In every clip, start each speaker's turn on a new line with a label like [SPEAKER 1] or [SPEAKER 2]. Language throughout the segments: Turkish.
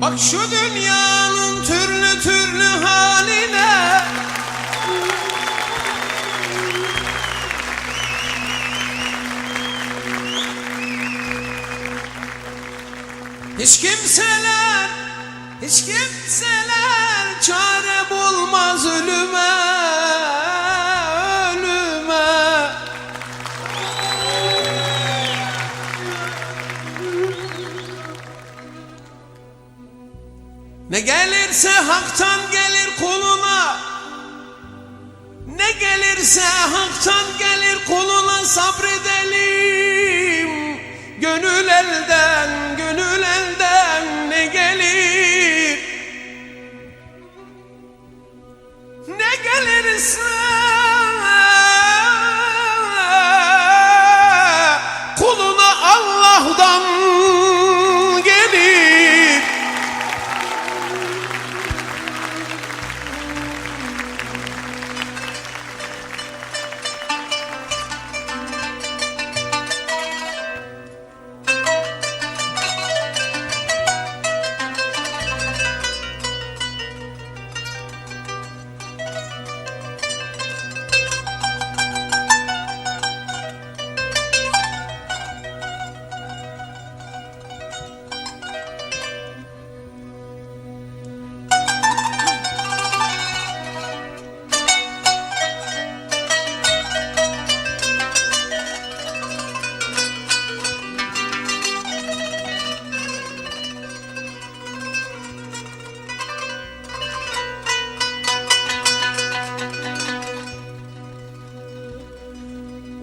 [SPEAKER 1] Bak şu dünyanın türlü türlü haline. Hiç kimseler, hiç kimseler çare bulmaz ölüme, gelirse haktan gelir kuluna Ne gelirse haktan gelir kuluna sabredelim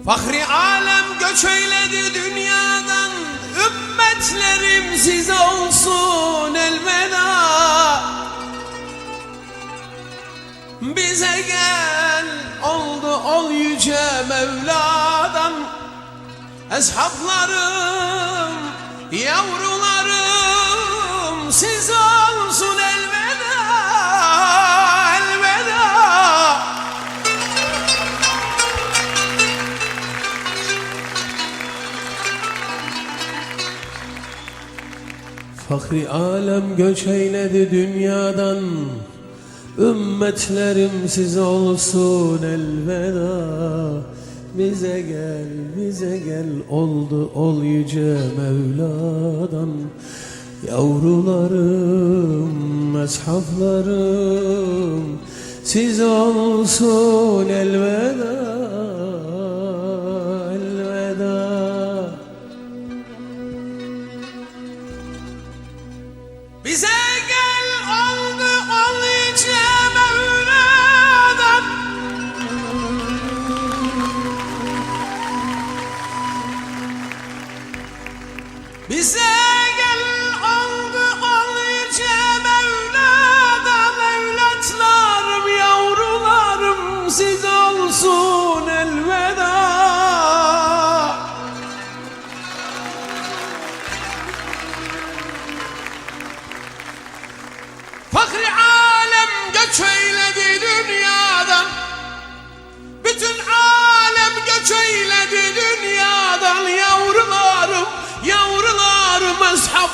[SPEAKER 1] Fahri alem göç eyledi dünyadan Ümmetlerim size olsun elveda. Bize gel oldu ol yüce Mevla'dan. Eshaplarım, yavrularım Fakri alem göç eyledi dünyadan Ümmetlerim size olsun elveda. Bize gel, bize gel oldu ol yüce Mevla'dan. Yavrularım, eshaflarım Size olsun Elveda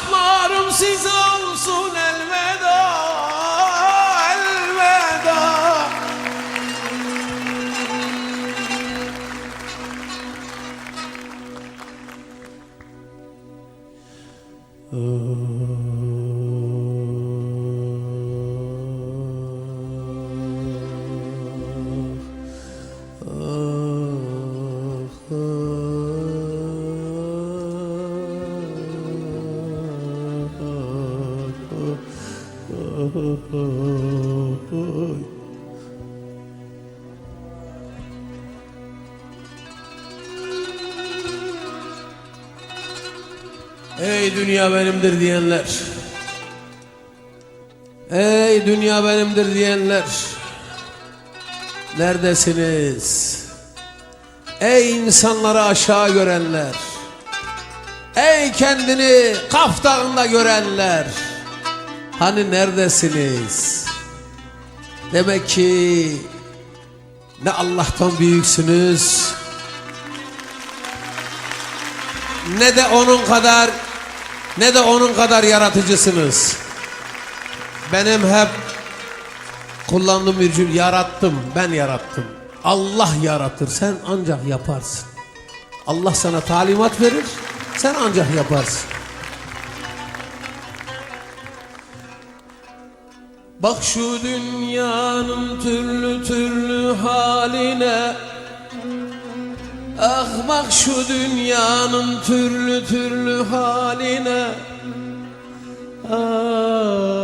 [SPEAKER 1] eshaplarım siz olsun Ey dünya benimdir diyenler. Ey dünya benimdir diyenler. Neredesiniz? Ey insanları aşağı görenler. Ey kendini Kaf Dağı'nda görenler Hani neredesiniz? Demek ki ne Allah'tan büyüksünüz ne de onun kadar ne de onun kadar yaratıcısınız. Benim hep kullandığım bir cümle yarattım, ben yarattım. Allah yaratır, sen ancak yaparsın. Allah sana talimat verir, sen ancak yaparsın. Bak şu dünyanın türlü türlü haline. Ah bak şu dünyanın türlü türlü haline. Ah.